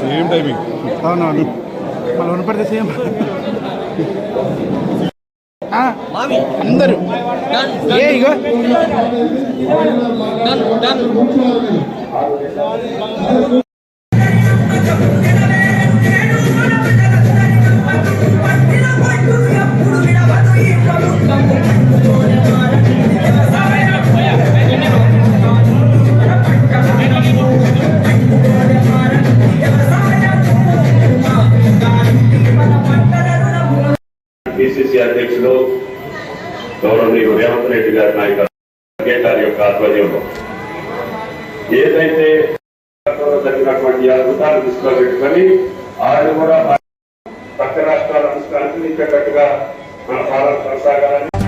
Same timing అవునవును. మళ్ళీ ఉన్నపడితే same అందరూ. ఏ ఇగో. పిసిసి అధ్యక్షుడు గౌరవనీయుడు రేవంత్ రెడ్డి గారి నాయకత్వం గారి యొక్క ఆధ్వర్యంలో. ఏదైతే జరిగినటువంటి అద్భుతాలు దృష్టిలో పెట్టుకొని ఆయన కూడా పక్క రాష్ట్రాల దృష్టిలో అనుసరించేటట్టుగా మన భారత్ కొనసాగాలని